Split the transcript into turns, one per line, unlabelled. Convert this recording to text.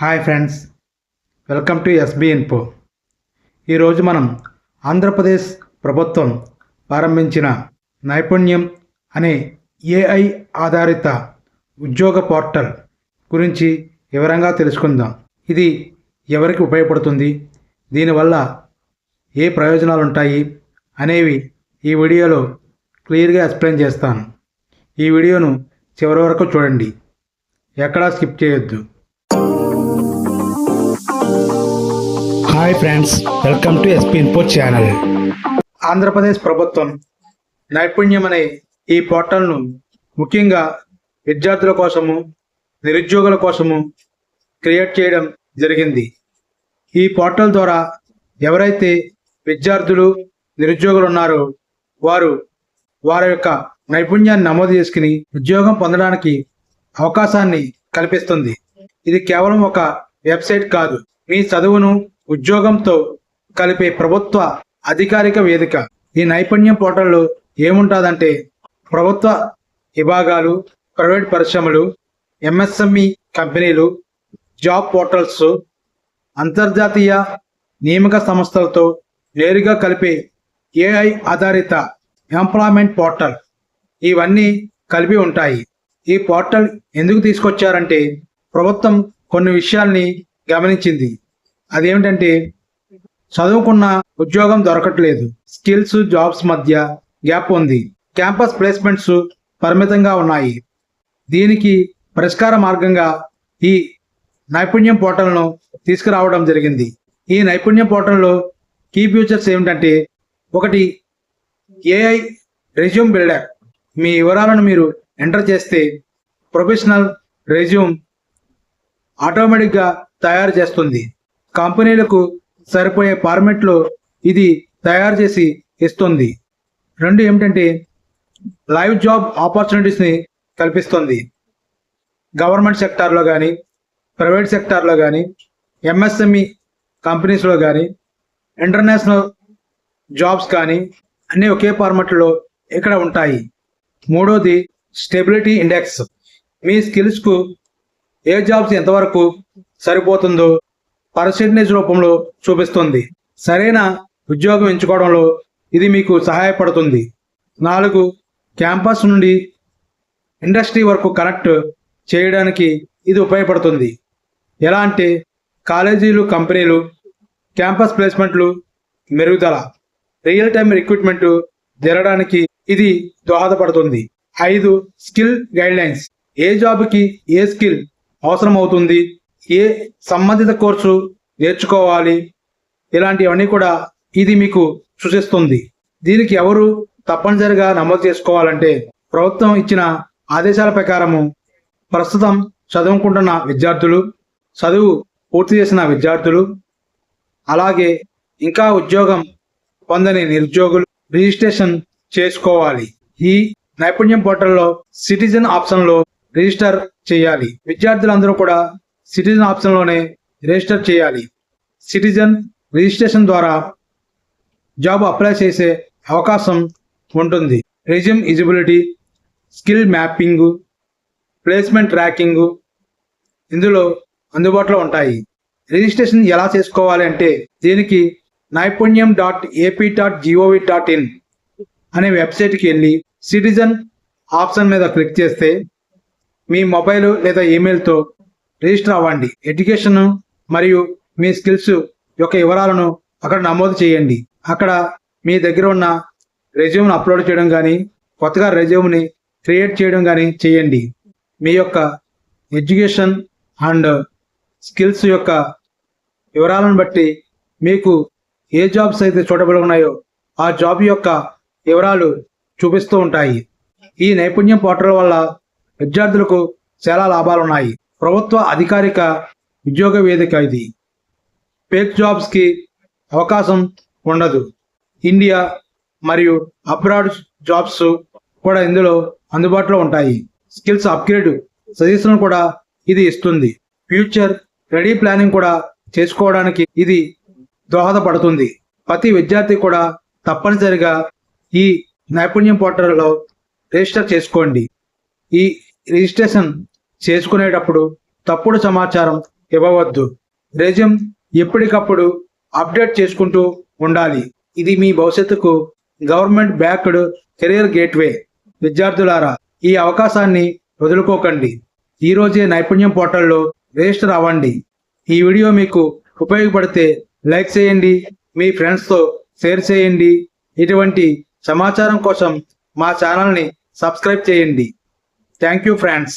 Hi friends welcome to SB info. ఈరోజు మనం ఆంధ్రప్రదేశ్ ప్రభుత్వం ప్రారంభించిన నైపుణ్యం అనే ఏఐ ఆధారిత ఉద్యోగ పోర్టల్ గురించి వివరంగా తెలుసుకుందాం. ఇది ఎవరికి ఉపయోగపడుతుంది? దీనివల్ల ఏ ప్రయోజనాలు ఉంటాయి అనేవి ఈ వీడియోలో క్లియర్గా ఎక్స్ప్లెయిన్ చేస్తాను. ఈ వీడియోను చివరి వరకు చూడండి. ఎక్కడా స్కిప్ చేయొద్దు. Hi friends welcome to SP info channel Andhra Pradesh ప్రభుత్వం నైపుణ్యం అనే ఈ పోర్టల్ను ముఖ్యంగా విద్యార్థుల కోసము నిరుద్యోగుల కోసము క్రియేట్ చేయడం జరిగింది. ఈ పోర్టల్ ద్వారా ఎవరైతే విద్యార్థులు నిరుద్యోగులు ఉన్నారో వారు వారి యొక్క నైపుణ్యాన్ని నమోదు చేసుకుని ఉద్యోగం పొందడానికి అవకాశాన్ని కల్పిస్తుంది. ఇది కేవలం ఒక వెబ్సైట్ కాదు. మీ చదువును ఉద్యోగంతో కలిపే ప్రభుత్వ అధికారిక వేదిక. ఈ నైపుణ్యం పోర్టల్లో ఏముంటుందంటే ప్రభుత్వ విభాగాలు ప్రైవేట్ పరిశ్రమలు ఎంఎస్ఎంఈ కంపెనీలు జాబ్ పోర్టల్స్ అంతర్జాతీయ నియామక సంస్థలతో నేరుగా కలిపే ఏఐ ఆధారిత ఎంప్లాయ్మెంట్ పోర్టల్. ఇవన్నీ కలిపి ఉంటాయి. ఈ పోర్టల్ ఎందుకు తీసుకొచ్చారంటే ప్రభుత్వం కొన్ని విషయాల్ని గమనించింది. అదేమిటంటే చదువుకున్న ఉద్యోగం దొరకట్లేదు. స్కిల్స్ జాబ్స్ మధ్య గ్యాప్ ఉంది. క్యాంపస్ ప్లేస్మెంట్స్ పరిమితంగా ఉన్నాయి. దీనికి పరిష్కార మార్గంగా ఈ నైపుణ్యం పోర్టల్ను తీసుకురావడం జరిగింది. ఈ నైపుణ్యం పోర్టల్లో కీ ఫ్యూచర్స్ ఏమిటంటే ఒకటి ఏఐ రెజ్యూమ్ బిల్డర్. మీ వివరాలను మీరు ఎంటర్ చేస్తే ప్రొఫెషనల్ రెజ్యూమ్ ఆటోమేటిక్గా తయారు చేస్తుంది. కంపెనీలకు సరిపోయే ఫార్మెట్లో ఇది తయారు చేసి ఇస్తుంది. రెండు ఏమిటంటే లైవ్ జాబ్ ఆపర్చునిటీస్ని కల్పిస్తుంది. గవర్నమెంట్ సెక్టార్లో కానీ ప్రైవేట్ సెక్టార్లో కానీ ఎంఎస్ఎంఈ కంపెనీస్లో కానీ ఇంటర్నేషనల్ జాబ్స్ కానీ అన్నీ ఒకే ఫార్మెట్లో ఇక్కడ ఉంటాయి. మూడోది స్టెబిలిటీ ఇండెక్స్. మీ స్కిల్స్కు ఏ జాబ్స్ ఎంతవరకు సరిపోతుందో పర్సెంటేజ్ రూపంలో చూపిస్తుంది. సరైన ఉద్యోగం ఎంచుకోవడంలో ఇది మీకు సహాయపడుతుంది. నాలుగు క్యాంపస్ నుండి ఇండస్ట్రీ వరకు కనెక్ట్ చేయడానికి ఇది ఉపయోగపడుతుంది. ఎలా అంటే కాలేజీలు కంపెనీలు క్యాంపస్ ప్లేస్మెంట్లు మెరుగుదల రియల్ టైం రిక్రూట్మెంట్ జరగడానికి ఇది దోహదపడుతుంది. ఐదు స్కిల్ గైడ్లైన్స్. ఏ జాబ్కి ఏ స్కిల్ అవసరం అవుతుంది ఏ సంబంధిత కోర్సు నేర్చుకోవాలి? ఇలాంటివన్నీ కూడా ఇది మీకు సూచిస్తుంది. దీనికి ఎవరు తప్పనిసరిగా నమోదు చేసుకోవాలంటే ప్రభుత్వం ఇచ్చిన ఆదేశాల ప్రకారము ప్రస్తుతం చదువుకుంటున్న విద్యార్థులు చదువు పూర్తి చేసిన విద్యార్థులు అలాగే ఇంకా ఉద్యోగం పొందని నిరుద్యోగులు రిజిస్ట్రేషన్ చేసుకోవాలి. ఈ నైపుణ్యం పోర్టల్లో సిటిజన్ ఆప్షన్లో రిజిస్టర్ చేయాలి. విద్యార్థులందరూ కూడా సిటిజన్ ఆప్షన్లోనే రిజిస్టర్ చేయాలి. సిటిజన్ రిజిస్ట్రేషన్ ద్వారా జాబ్ అప్లై చేసే అవకాశం ఉంటుంది. Resume eligibility skill mapping placement tracking ఇందులో అందుబాటులో ఉంటాయి. రిజిస్ట్రేషన్ ఎలా చేసుకోవాలి అంటే దీనికి Naipunyam dot AP dot gov dot in అనే వెబ్సైట్కి వెళ్ళి సిటిజన్ ఆప్షన్ మీద క్లిక్ చేస్తే మీ మొబైల్ లేదా ఈమెయిల్తో రిజిస్టర్ అవ్వండి. ఎడ్యుకేషన్ మరియు మీ స్కిల్స్ యొక్క వివరాలను అక్కడ నమోదు చేయండి. అక్కడ మీ దగ్గర ఉన్న రెజ్యూమ్ను అప్లోడ్ చేయడం కానీ కొత్తగా రెజ్యూమ్ని క్రియేట్ చేయడం కానీ చేయండి. మీ యొక్క ఎడ్యుకేషన్ అండ్ స్కిల్స్ యొక్క వివరాలను బట్టి మీకు ఏ జాబ్స్ అయితే చూడబడి ఉన్నాయో ఆ జాబ్ యొక్క వివరాలు చూపిస్తూ ఉంటాయి. ఈ నైపుణ్యం పోర్టల్ వల్ల విద్యార్థులకు చాలా లాభాలు ఉన్నాయి ప్రభుత్వ అధికారిక ఉద్యోగ వేదిక ఇది. పేక్ జాబ్స్కి అవకాశం ఉండదు. ఇండియా మరియు అబ్రాడ్ జాబ్స్ కూడా ఇందులో అందుబాటులో ఉంటాయి. స్కిల్స్ అప్గ్రేడ్ సజెషన్ కూడా ఇది ఇస్తుంది. ఫ్యూచర్ రెడీ ప్లానింగ్ కూడా చేసుకోవడానికి ఇది దోహదపడుతుంది. ప్రతి విద్యార్థి కూడా తప్పనిసరిగా ఈ నైపుణ్యం పోర్టల్లో రిజిస్టర్ చేసుకోండి. ఈ రిజిస్ట్రేషన్ చేసుకునేటప్పుడు తప్పుడు సమాచారం ఇవ్వవద్దు. రెజ్యూమ్ ఎప్పటికప్పుడు అప్డేట్ చేసుకుంటూ ఉండాలి. ఇది మీ భవిష్యత్తుకు గవర్నమెంట్ బ్యాక్డ్ కెరీర్ గేట్వే. విద్యార్థులారా ఈ అవకాశాన్ని వదులుకోకండి. ఈరోజే నైపుణ్యం పోర్టల్లో రిజిస్టర్ అవ్వండి. ఈ వీడియో మీకు ఉపయోగపడితే లైక్ చేయండి మీ ఫ్రెండ్స్తో షేర్ చేయండి. ఇటువంటి సమాచారం కోసం మా ఛానల్ని సబ్స్క్రైబ్ చేయండి. Thank you friends.